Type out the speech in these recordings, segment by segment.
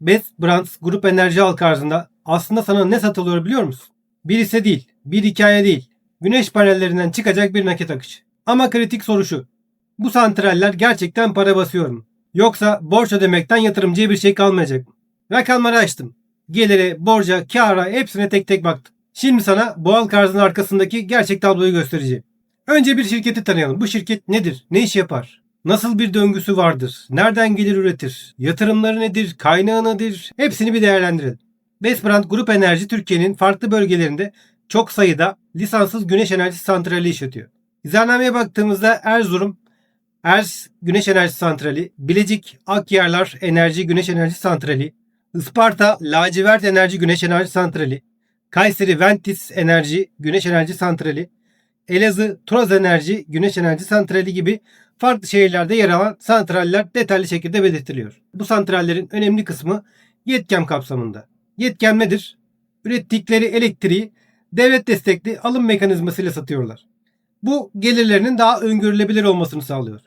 Best Brands Grup Enerji halka arzında aslında sana ne satılıyor biliyor musun? Bir hisse değil, bir hikaye değil. Güneş panellerinden çıkacak bir nakit akışı. Ama kritik soru şu. Bu santraller gerçekten para basıyor mu? Yoksa borç ödemekten yatırımcıya bir şey kalmayacak mı? Rakamları açtım. Geliri, borca, kâra hepsine tek tek baktım. Şimdi sana bu arzının arkasındaki gerçek tabloyu göstereceğim. Önce bir şirketi tanıyalım. Bu şirket nedir? Ne iş yapar? Nasıl bir döngüsü vardır? Nereden gelir üretir? Yatırımları nedir? Kaynağı nedir? Hepsini bir değerlendirelim. Bestbrand Grup Enerji Türkiye'nin farklı bölgelerinde çok sayıda lisanssız güneş enerjisi santrali işletiyor. İzahnameye baktığımızda Erzurum, Ers Güneş Enerji Santrali, Bilecik Akyarlar Enerji Güneş Enerji Santrali, Isparta Lacivert Enerji Güneş Enerji Santrali, Kayseri Ventis Enerji Güneş Enerji Santrali, Elazığ Turaz Enerji Güneş Enerji Santrali gibi farklı şehirlerde yer alan santraller detaylı şekilde belirtiliyor. Bu santrallerin önemli kısmı yetkem kapsamında. Yetkem nedir? Ürettikleri elektriği devlet destekli alım mekanizmasıyla satıyorlar. Bu gelirlerinin daha öngörülebilir olmasını sağlıyor.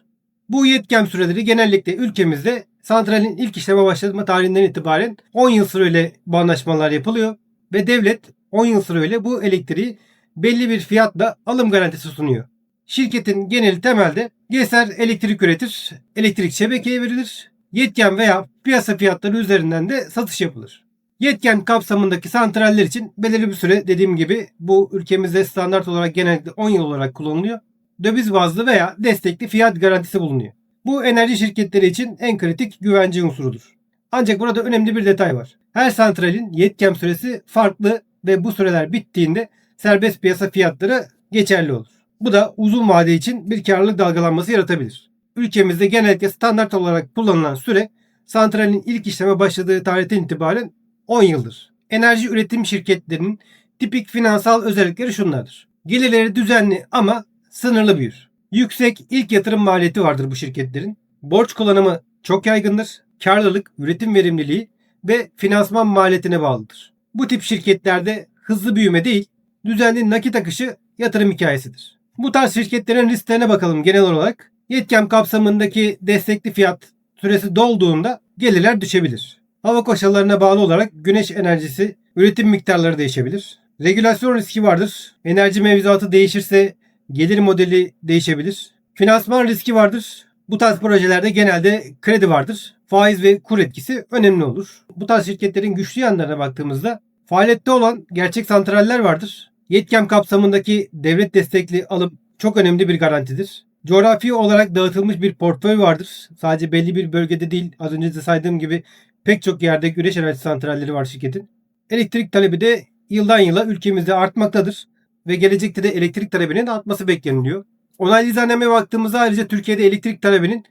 Bu yetkem süreleri genellikle ülkemizde santralin ilk işleme başlama tarihinden itibaren 10 yıl süreyle bu anlaşmalar yapılıyor ve devlet 10 yıl süreyle bu elektriği belli bir fiyatla alım garantisi sunuyor. Şirketin genel temelde GESER elektrik üretir, elektrik şebekeye verilir, yetken veya piyasa fiyatları üzerinden de satış yapılır. Yetken kapsamındaki santraller için belirli bir süre dediğim gibi bu ülkemizde standart olarak genellikle 10 yıl olarak kullanılıyor. Döviz bazlı veya destekli fiyat garantisi bulunuyor. Bu enerji şirketleri için en kritik güvence unsurudur. Ancak burada önemli bir detay var. Her santralin yetken süresi farklı ve bu süreler bittiğinde serbest piyasa fiyatları geçerli olur. Bu da uzun vade için bir karlılık dalgalanması yaratabilir. Ülkemizde genellikle standart olarak kullanılan süre santralin ilk işleme başladığı tarihten itibaren 10 yıldır. Enerji üretim şirketlerinin tipik finansal özellikleri şunlardır. Gelirleri düzenli ama sınırlı büyür. Yüksek ilk yatırım maliyeti vardır bu şirketlerin. Borç kullanımı çok yaygındır. Karlılık, üretim verimliliği ve finansman maliyetine bağlıdır. Bu tip şirketlerde hızlı büyüme değil, düzenli nakit akışı yatırım hikayesidir. Bu tarz şirketlerin risklerine bakalım genel olarak. Yetkem kapsamındaki destekli fiyat süresi dolduğunda gelirler düşebilir. Hava koşullarına bağlı olarak güneş enerjisi üretim miktarları değişebilir. Regülasyon riski vardır. Enerji mevzuatı değişirse gelir modeli değişebilir. Finansman riski vardır. Bu tarz projelerde genelde kredi vardır. Faiz ve kur etkisi önemli olur. Bu tarz şirketlerin güçlü yanlarına baktığımızda faaliyette olan gerçek santraller vardır. Yetkem kapsamındaki devlet destekli alım çok önemli bir garantidir. Coğrafi olarak dağıtılmış bir portföy vardır. Sadece belli bir bölgede değil az önce de saydığım gibi pek çok yerde güneş enerji santralleri var şirketin. Elektrik talebi de yıldan yıla ülkemizde artmaktadır ve gelecekte de elektrik talebinin artması bekleniliyor. Onaylı izahnameye baktığımızda ayrıca Türkiye'de elektrik talebinin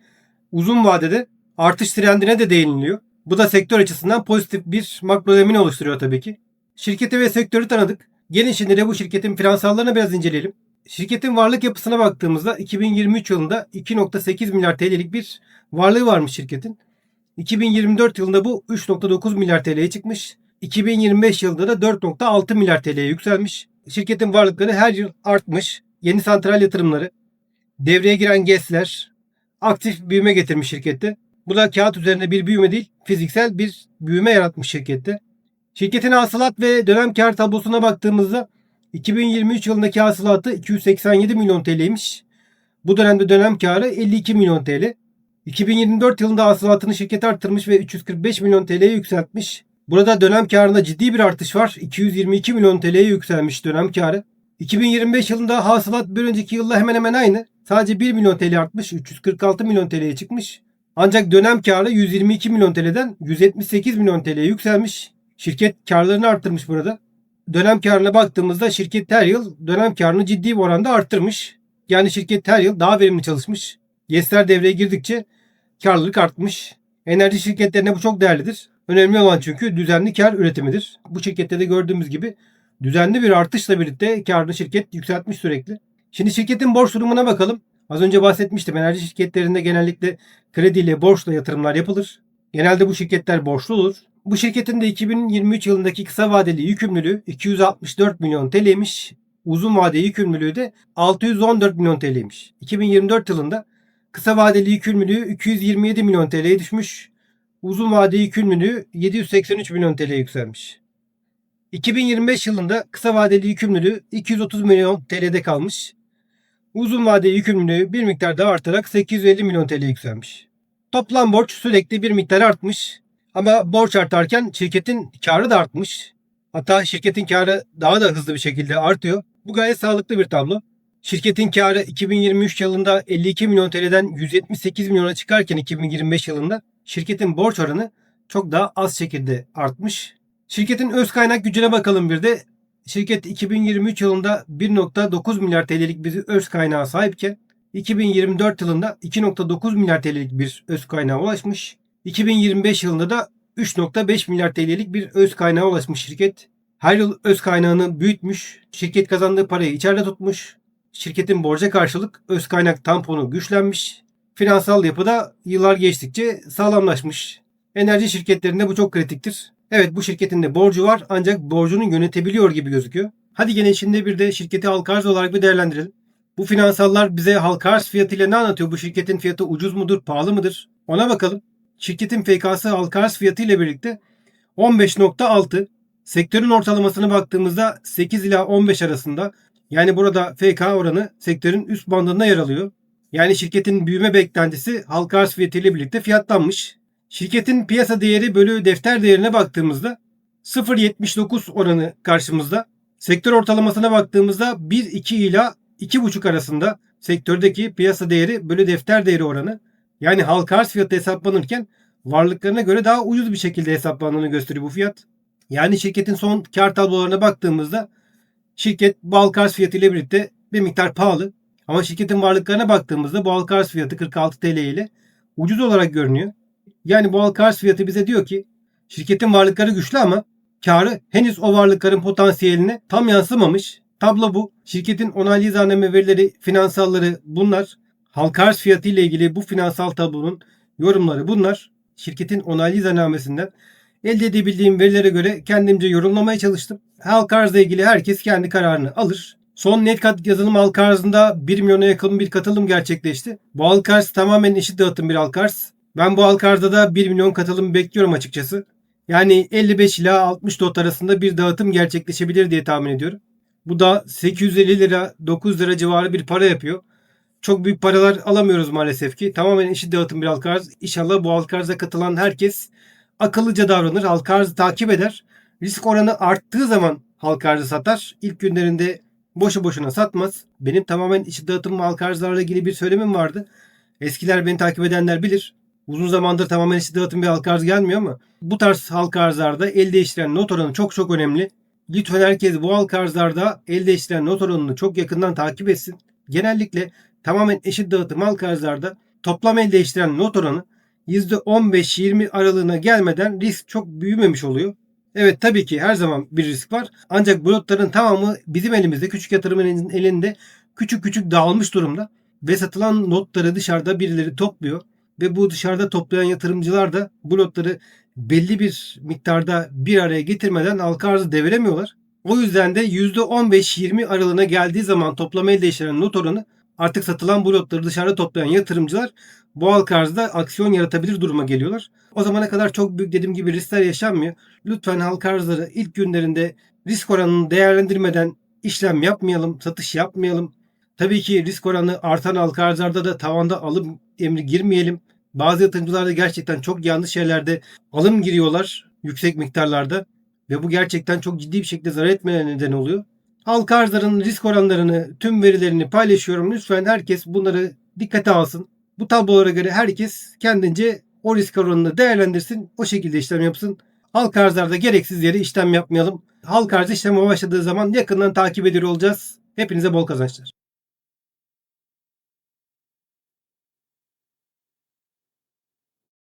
uzun vadede artış trendine de değiniliyor. Bu da sektör açısından pozitif bir makro zemin oluşturuyor tabii ki. Şirketi ve sektörü tanıdık. Gelin şimdi de bu şirketin finansallarını biraz inceleyelim. Şirketin varlık yapısına baktığımızda 2023 yılında 2.8 milyar TL'lik bir varlığı varmış şirketin. 2024 yılında bu 3.9 milyar TL'ye çıkmış. 2025 yılında da 4.6 milyar TL'ye yükselmiş. Şirketin varlıkları her yıl artmış. Yeni santral yatırımları, devreye giren GES'ler aktif büyüme getirmiş şirkette. Bu da kağıt üzerinde bir büyüme değil, fiziksel bir büyüme yaratmış şirkette. Şirketin hasılat ve dönem kar tablosuna baktığımızda 2023 yılındaki hasılatı 287 milyon TL'ymiş. Bu dönemde dönem karı 52 milyon TL. 2024 yılında hasılatını şirket arttırmış ve 345 milyon TL'ye yükseltmiş. Burada dönem karında ciddi bir artış var. 222 milyon TL'ye yükselmiş dönem karı. 2025 yılında hasılat bir önceki yılla hemen hemen aynı. Sadece 1 milyon TL artmış. 346 milyon TL'ye çıkmış. Ancak dönem karı 122 milyon TL'den 178 milyon TL'ye yükselmiş. Şirket karlarını arttırmış burada. Dönem karına baktığımızda şirket her yıl dönem karını ciddi bir oranda arttırmış. Yani şirket her yıl daha verimli çalışmış. GES'ler devreye girdikçe karlılık artmış. Enerji şirketlerine bu çok değerlidir. Önemli olan çünkü düzenli kar üretimidir. Bu şirkette de gördüğümüz gibi düzenli bir artışla birlikte karını şirket yükseltmiş sürekli. Şimdi şirketin borç durumuna bakalım. Az önce bahsetmiştim. Enerji şirketlerinde genellikle krediyle, borçla yatırımlar yapılır. Genelde bu şirketler borçlu olur. Bu şirketin de 2023 yılındaki kısa vadeli yükümlülüğü 264 milyon TL'ymiş. Uzun vadeli yükümlülüğü de 614 milyon TL'ymiş. 2024 yılında kısa vadeli yükümlülüğü 227 milyon TL'ye düşmüş. Uzun vade yükümlülüğü 783 milyon TL yükselmiş. 2025 yılında kısa vadeli yükümlülüğü 230 milyon TL'de kalmış. Uzun vade yükümlülüğü bir miktar daha artarak 850 milyon TL yükselmiş. Toplam borç sürekli bir miktar artmış. Ama borç artarken şirketin karı da artmış. Hatta şirketin karı daha da hızlı bir şekilde artıyor. Bu gayet sağlıklı bir tablo. Şirketin karı 2023 yılında 52 milyon TL'den 178 milyona çıkarken 2025 yılında şirketin borç oranı çok daha az şekilde artmış. Şirketin öz kaynak gücüne bakalım bir de. Şirket 2023 yılında 1.9 milyar TL'lik bir öz kaynağa sahipken 2024 yılında 2.9 milyar TL'lik bir öz kaynağa ulaşmış. 2025 yılında da 3.5 milyar TL'lik bir öz kaynağa ulaşmış şirket. Her yıl öz kaynağını büyütmüş. Şirket kazandığı parayı içeride tutmuş. Şirketin borca karşılık öz kaynak tamponu güçlenmiş. Finansal yapıda yıllar geçtikçe sağlamlaşmış. Enerji şirketlerinde bu çok kritiktir. Evet bu şirketin de borcu var ancak borcunu yönetebiliyor gibi gözüküyor. Hadi gene içinde bir de şirketi halka arz olarak bir değerlendirelim. Bu finansallar bize halka arz fiyatıyla ne anlatıyor? Bu şirketin fiyatı ucuz mudur, pahalı mıdır? Ona bakalım. Şirketin FK'sı halka fiyatı ile birlikte 15.6. Sektörün ortalamasına baktığımızda 8 ila 15 arasında. Yani burada FK oranı sektörün üst bandında yer alıyor. Yani şirketin büyüme beklentisi halka arz fiyatı ile birlikte fiyatlanmış. Şirketin piyasa değeri bölü defter değerine baktığımızda 0.79 oranı karşımızda. Sektör ortalamasına baktığımızda 1.2 ila 2.5 arasında sektördeki piyasa değeri bölü defter değeri oranı. Yani halka arz fiyatı hesaplanırken varlıklarına göre daha ucuz bir şekilde hesaplandığını gösteriyor bu fiyat. Yani şirketin son kar tablolarına baktığımızda şirket bu halka arz fiyatı ile birlikte bir miktar pahalı. Ama şirketin varlıklarına baktığımızda bu halka arz fiyatı 46 TL ile ucuz olarak görünüyor. Yani bu halka arz fiyatı bize diyor ki şirketin varlıkları güçlü ama karı henüz o varlıkların potansiyeline tam yansımamış. Tablo bu. Şirketin onaylı izahname verileri, finansalları bunlar. Halka arz fiyatı ile ilgili bu finansal tablonun yorumları bunlar. Şirketin onaylı izahnamesinden elde edebildiğim verilere göre kendimce yorumlamaya çalıştım. Halka arzla ilgili herkes kendi kararını alır. Son net kat yazılım halka arzında 1 milyona yakın bir katılım gerçekleşti. Bu halka arz tamamen eşit dağıtım bir halka arz. Ben bu halka arzda da 1 milyon katılım bekliyorum açıkçası. Yani 55 ila 60 dot arasında bir dağıtım gerçekleşebilir diye tahmin ediyorum. Bu da 850 lira 9 lira civarı bir para yapıyor. Çok büyük paralar alamıyoruz maalesef ki. Tamamen eşit dağıtım bir halka arz. İnşallah bu halka arza katılan herkes akıllıca davranır. Halka arzı takip eder. Risk oranı arttığı zaman halka arzı satar. İlk günlerinde boşu boşuna satmaz. Benim tamamen eşit dağıtım halka arzlarla ilgili bir söylemim vardı. Eskiler beni takip edenler bilir. Uzun zamandır tamamen eşit dağıtım bir halka arz gelmiyor ama bu tarz halka arzlarda el değiştiren not oranı çok çok önemli. Lütfen herkes bu halka arzlarda el değiştiren not oranını çok yakından takip etsin. Genellikle tamamen eşit dağıtım halka arzlarda toplam el değiştiren not oranı %15-20 aralığına gelmeden risk çok büyümemiş oluyor. Evet tabii ki her zaman bir risk var. Ancak bu notların tamamı bizim elimizde küçük yatırımın elinde küçük küçük dağılmış durumda. Ve satılan notları dışarıda birileri topluyor. Ve bu dışarıda toplayan yatırımcılar da bu notları belli bir miktarda bir araya getirmeden halka arzı deviremiyorlar. O yüzden de %15-20 aralığına geldiği zaman toplama el değiştiren not oranı artık satılan bu dışarıda toplayan yatırımcılar bu halka arzda aksiyon yaratabilir duruma geliyorlar. O zamana kadar çok büyük dediğim gibi riskler yaşanmıyor. Lütfen halka arzları ilk günlerinde risk oranını değerlendirmeden işlem yapmayalım, satış yapmayalım. Tabii ki risk oranı artan halka arzlarda da tavanda alım emri girmeyelim. Bazı yatırımcılar da gerçekten çok yanlış yerlerde alım giriyorlar yüksek miktarlarda ve bu gerçekten çok ciddi bir şekilde zarar etmelerine neden oluyor. Halka arzların risk oranlarını, tüm verilerini paylaşıyorum. Lütfen herkes bunları dikkate alsın. Bu tablolara göre herkes kendince o risk oranını değerlendirsin. O şekilde işlem yapsın. Halka arzlarda gereksiz yere işlem yapmayalım. Halka arz işleme başladığı zaman yakından takip ediyor olacağız. Hepinize bol kazançlar.